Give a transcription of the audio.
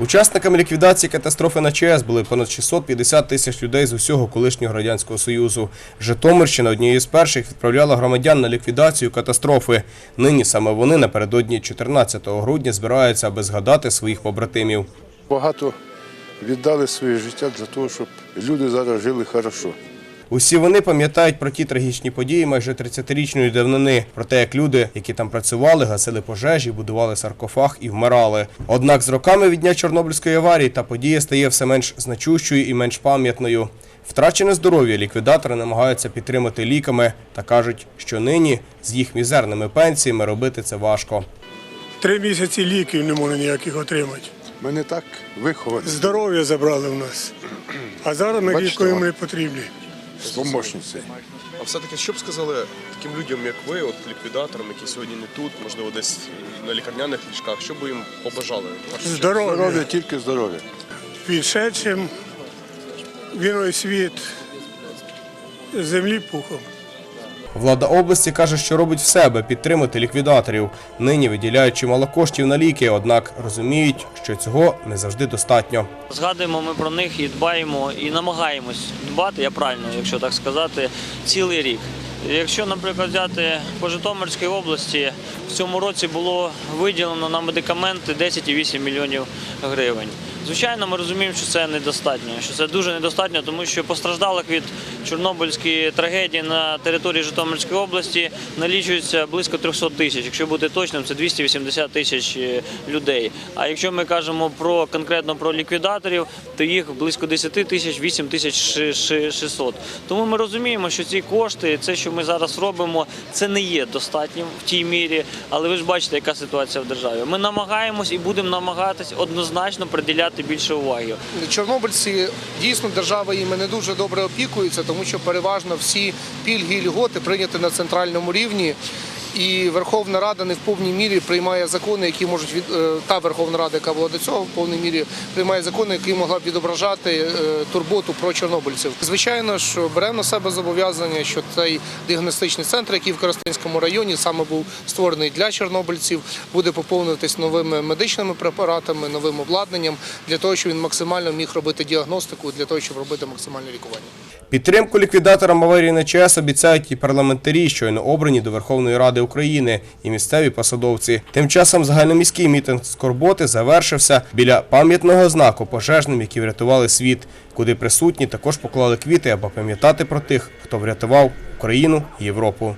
Учасниками ліквідації катастрофи на ЧАЕС були понад 650 тисяч людей з усього колишнього радянського союзу. Житомирщина однією з перших відправляла громадян на ліквідацію катастрофи. Нині саме вони напередодні 14 грудня збираються, аби згадати своїх побратимів. Багато віддали своє життя для того, щоб люди зараз жили хорошо. Усі вони пам'ятають про ті трагічні події майже 30-річної давнини, про те, як люди, які там працювали, гасили пожежі, будували саркофаг і вмирали. Однак з роками від дня Чорнобильської аварії та подія стає все менш значущою і менш пам'ятною. Втрачене здоров'я ліквідатори намагаються підтримати ліками та кажуть, що нині з їх мізерними пенсіями робити це важко. Три місяці ліків не можна ніяких отримати. Ми не так виховані, Здоров'я забрали в нас. А зараз ми лікуємо не потрібні. Помощниці. А все-таки що б сказали таким людям, як ви, от ліквідаторам, які сьогодні не тут, можливо, десь на лікарняних ліжках, що би їм побажали? Здоров'я Здоров'я, тільки здоров'я. відшедшим віною світ землі пухом. Влада області каже, що робить все, аби підтримати ліквідаторів. Нині виділяють чимало коштів на ліки, однак розуміють, що цього не завжди достатньо. Згадуємо ми про них і дбаємо, і намагаємось дбати, я правильно, якщо так сказати, цілий рік. Якщо, наприклад, взяти по Житомирській області, в цьому році було виділено на медикаменти 10,8 мільйонів гривень. Звичайно, ми розуміємо, що це недостатньо, що це дуже недостатньо, тому що постраждалих від Чорнобильської трагедії на території Житомирської області налічується близько 300 тисяч. Якщо бути точним, це 280 тисяч е, людей. А якщо ми кажемо про конкретно про ліквідаторів, то їх близько 10 тисяч, 8 тисяч ши- ши- 600. Тому ми розуміємо, що ці кошти, це, що ми зараз робимо, це не є достатнім в тій мірі. Але ви ж бачите, яка ситуація в державі. Ми намагаємось і будемо намагатись однозначно приділяти більше уваги. Чорнобильці дійсно держава їм не дуже добре опікується, тому що переважно всі пільги і льготи прийняті на центральному рівні. І Верховна Рада не в повній мірі приймає закони, які можуть від е, та Верховна Рада, яка була до цього, в повній мірі приймає закони, які могла б відображати е, турботу про чорнобильців. Звичайно ж, беремо на себе зобов'язання, що цей діагностичний центр, який в Коростенському районі саме був створений для чорнобильців, буде поповнюватись новими медичними препаратами, новим обладнанням для того, щоб він максимально міг робити діагностику, для того, щоб робити максимальне лікування. Підтримку ліквідаторам аварії на ЧАЕС обіцяють і парламентарі, щойно обрані до Верховної Ради України, і місцеві посадовці. Тим часом загальноміський мітинг скорботи завершився біля пам'ятного знаку пожежним, які врятували світ, куди присутні також поклали квіти, аби пам'ятати про тих, хто врятував Україну і Європу.